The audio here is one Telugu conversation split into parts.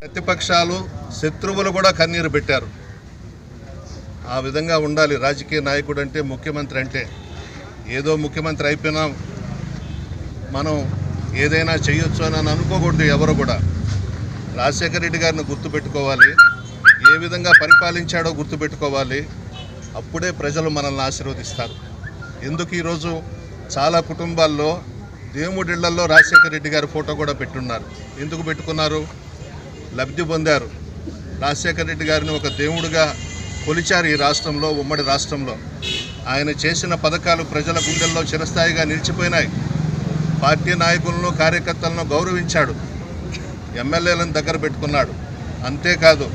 ప్రతిపక్షాలు శత్రువులు కూడా కన్నీరు పెట్టారు. ఆ విధంగా ఉండాలి. రాజకీయ నాయకుడు అంటే ముఖ్యమంత్రి అంటే. ఏదో ముఖ్యమంత్రి అయిపోయినా. మనం ఏదైనా చేయొచ్చు అని అనుకోకూడదు ఎవరు కూడా. రాజశేఖర రెడ్డి గారిని గుర్తుపెట్టుకోవాలి. ఏ విధంగా పరిపాలించాడో గుర్తుపెట్టుకోవాలి. అప్పుడే ప్రజలు మనల్ని ఆశీర్వదిస్తారు. ఎందుకు ఈరోజు చాలా కుటుంబాల్లో దేవుడిళ్ళలో రాజశేఖర రెడ్డి గారి ఫోటో కూడా పెట్టున్నారు. ఎందుకు పెట్టుకున్నారు? లబ్ధి పొందారు. రాజశేఖర రెడ్డి గారిని ఒక దేవుడిగా కొలిచారు ఈ రాష్ట్రంలో ఉమ్మడి రాష్ట్రంలో. ఆయన చేసిన పథకాలు ప్రజల గుండెల్లో చిరస్థాయిగా నిలిచిపోయినాయి. పార్టీ నాయకులను కార్యకర్తలను గౌరవించాడు. ఎమ్మెల్యేలను దగ్గర పెట్టుకున్నాడు. అంతేకాదు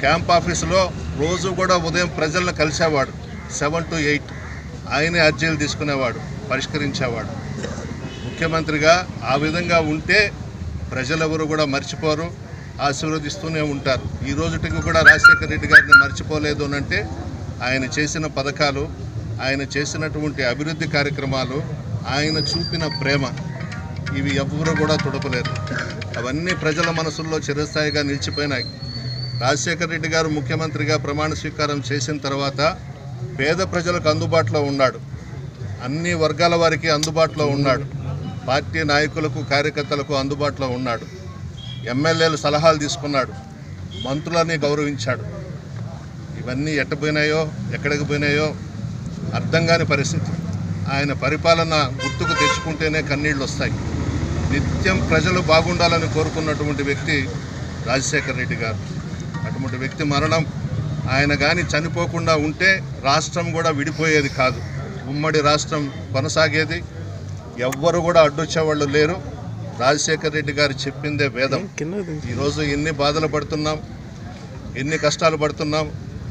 క్యాంప్ ఆఫీసులో రోజు కూడా ఉదయం ప్రజలను కలిసేవాడు. సెవెన్ టు ఎయిట్ ఆయనే అర్జీలు తీసుకునేవాడు పరిష్కరించేవాడు. ముఖ్యమంత్రిగా ఆ విధంగా ఉంటే ప్రజలెవరు కూడా మర్చిపోరు ఆశీర్వదిస్తూనే ఉంటారు. ఈ రోజుటికి కూడా రాజశేఖర రెడ్డి గారిని మర్చిపోలేదు అంటే ఆయన చేసిన పథకాలు ఆయన చేసినటువంటి అభివృద్ధి కార్యక్రమాలు ఆయన చూపిన ప్రేమ ఇవి ఎవరు కూడా తుడపలేరు. అవన్నీ ప్రజల మనసుల్లో చిరస్థాయిగా నిలిచిపోయినాయి. రాజశేఖర రెడ్డి గారు ముఖ్యమంత్రిగా ప్రమాణ స్వీకారం చేసిన తర్వాత పేద ప్రజలకు అందుబాటులో ఉన్నాడు. అన్ని వర్గాల వారికి అందుబాటులో ఉన్నాడు. పార్టీ నాయకులకు కార్యకర్తలకు అందుబాటులో ఉన్నాడు. ఎమ్మెల్యేలు సలహాలు తీసుకున్నాడు. మంత్రులని గౌరవించాడు. ఇవన్నీ ఎట్టపోయినాయో ఎక్కడికి పోయినాయో అర్థం కాని పరిస్థితి. ఆయన పరిపాలన గుర్తుకు తెచ్చుకుంటేనే కన్నీళ్ళు వస్తాయి. నిత్యం ప్రజలు బాగుండాలని కోరుకున్నటువంటి వ్యక్తి రాజశేఖర రెడ్డి గారు. అటువంటి వ్యక్తి మరణం ఆయన కానీ చనిపోకుండా ఉంటే రాష్ట్రం కూడా విడిపోయేది కాదు. ఉమ్మడి రాష్ట్రం కొనసాగేది ఎవ్వరు కూడా అడ్డొచ్చేవాళ్ళు లేరు. రాజశేఖర రెడ్డి గారు చెప్పిందే వేదం. ఈరోజు ఎన్ని బాధలు పడుతున్నాం ఎన్ని కష్టాలు పడుతున్నాం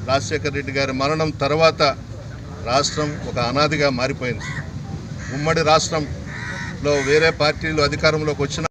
రాజశేఖర రెడ్డి గారి మరణం తర్వాత రాష్ట్రం ఒక అనాదిగా మారిపోయింది. ఉమ్మడి రాష్ట్రంలో వేరే పార్టీలు అధికారంలోకి వచ్చిన